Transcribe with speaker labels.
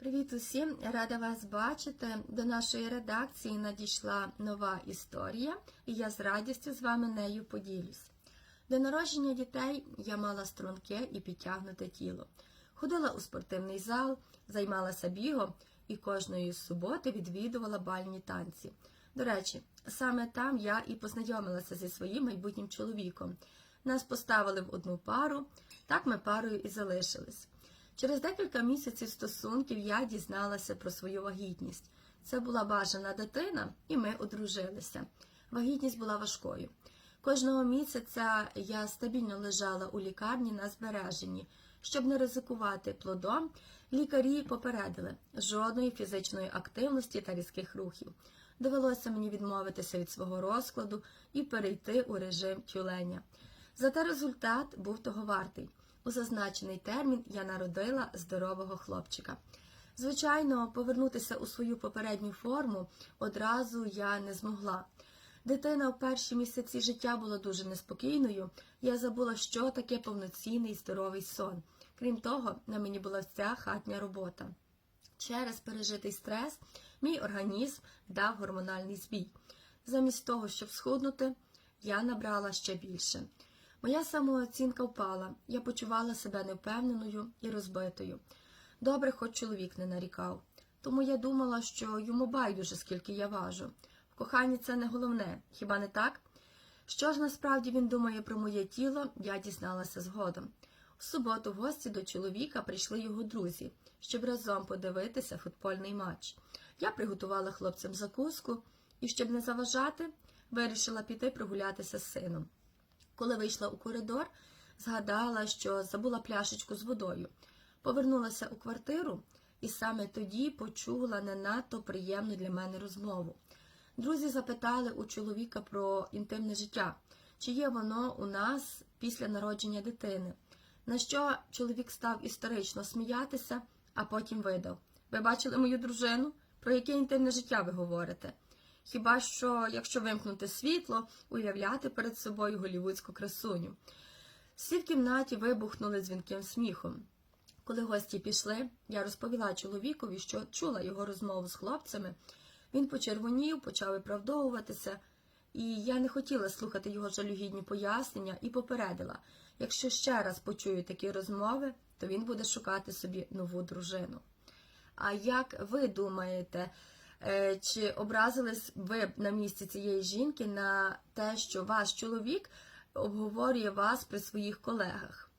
Speaker 1: Привіт усім! Рада вас бачити. До нашої редакції надійшла нова історія, і я з радістю з вами нею поділюсь. До народження дітей я мала струнке і підтягнуте тіло. Ходила у спортивний зал, займалася бігом і кожної суботи відвідувала бальні танці. До речі, саме там я і познайомилася зі своїм майбутнім чоловіком. Нас поставили в одну пару, так ми парою і залишились. Через декілька місяців стосунків я дізналася про свою вагітність. Це була бажана дитина, і ми одружилися. Вагітність була важкою. Кожного місяця я стабільно лежала у лікарні на збереженні. Щоб не ризикувати плодом, лікарі попередили жодної фізичної активності та різких рухів. Довелося мені відмовитися від свого розкладу і перейти у режим тюленя. Зате результат був того вартий. У зазначений термін я народила здорового хлопчика. Звичайно, повернутися у свою попередню форму одразу я не змогла. Дитина в перші місяці життя була дуже неспокійною. Я забула, що таке повноцінний здоровий сон. Крім того, на мені була вся хатня робота. Через пережитий стрес мій організм дав гормональний збій. Замість того, щоб схуднути, я набрала ще більше. Моя самооцінка впала, я почувала себе невпевненою і розбитою. Добре, хоч чоловік не нарікав. Тому я думала, що йому байдуже, скільки я важу. В коханні це не головне, хіба не так? Що ж насправді він думає про моє тіло, я дізналася згодом. У суботу в гості до чоловіка прийшли його друзі, щоб разом подивитися футбольний матч. Я приготувала хлопцям закуску і, щоб не заважати, вирішила піти прогулятися з сином. Коли вийшла у коридор, згадала, що забула пляшечку з водою. Повернулася у квартиру і саме тоді почула не надто приємну для мене розмову. Друзі запитали у чоловіка про інтимне життя, чи є воно у нас після народження дитини. На що чоловік став історично сміятися, а потім видав: Ви бачили мою дружину? Про яке інтимне життя ви говорите? Хіба що, якщо вимкнути світло, уявляти перед собою голівудську красуню. Всі в кімнаті вибухнули дзвінким сміхом. Коли гості пішли, я розповіла чоловікові, що чула його розмову з хлопцями. Він почервонів, почав виправдовуватися, і я не хотіла слухати його жалюгідні пояснення і попередила, якщо ще раз почую такі розмови, то він буде шукати собі нову дружину. А як ви думаєте, чи образились ви на місці цієї жінки на те, що ваш чоловік обговорює вас при своїх колегах?